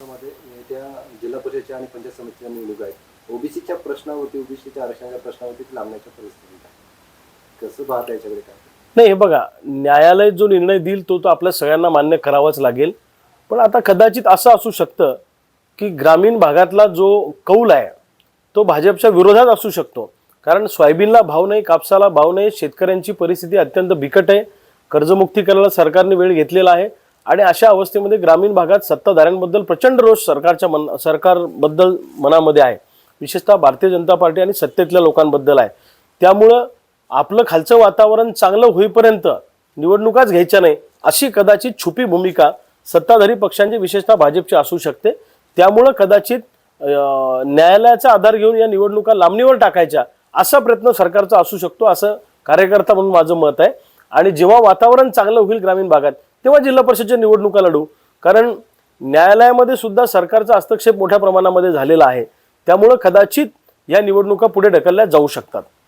मध्ये येत्या जिल्हा परिषदेच्या आणि पंचायत समितीच्या निवडणूक आहेत. ओबीसीच्या प्रश्नावरती ओबीसीच्या आरक्षणाच्या प्रश्नावरती लांबण्याच्या परिस्थितीत आहे कसं पाहता याच्याकडे काय? नाही हे बघा न्यायालय जो निर्णय देईल तो तो आपल्या सगळ्यांना मान्य करावाच लागेल. पण आता कदाचित असं असू शकतं की ग्रामीण भागातला जो कौल आहे तो भाजपच्या विरोधात असू शकतो. कारण सोयाबीनला भाव नाही कापसाला भाव नाही शेतकऱ्यांची परिस्थिती अत्यंत बिकट आहे. कर्जमुक्ती करायला सरकारने वेळ घेतलेला आहे. आणि अशा अवस्थेमध्ये ग्रामीण भागात सत्ताधाऱ्यांबद्दल प्रचंड रोष सरकारच्या मन सरकारबद्दल मनामध्ये आहे. विशेषतः भारतीय जनता पार्टी आणि सत्तेतल्या लोकांबद्दल आहे. त्यामुळं आपलं खालचं वातावरण चांगलं होईपर्यंत निवडणुकाच घ्यायच्या नाही अशी कदाचित छुपी भूमिका सत्ताधारी पक्षांची विशेषतः भाजपची असू शकते. त्यामुळं कदाचित न्यायालयाचा आधार घेऊन या निवडणुका लांबणीवर टाकायच्या असा प्रयत्न सरकारचा असू शकतो असं कार्यकर्ता म्हणून माझं मत आहे. आणि जेव्हा वातावरण चांगलं होईल ग्रामीण भागात तेव्हा जिल्हा परिषदच्या निवडणुका लढू. कारण न्यायालयामध्ये सुद्धा सरकारचा हस्तक्षेप मोठ्या प्रमाणामध्ये झालेला आहे. त्यामुळं कदाचित या निवडणुका पुढे ढकलल्या जाऊ शकतात.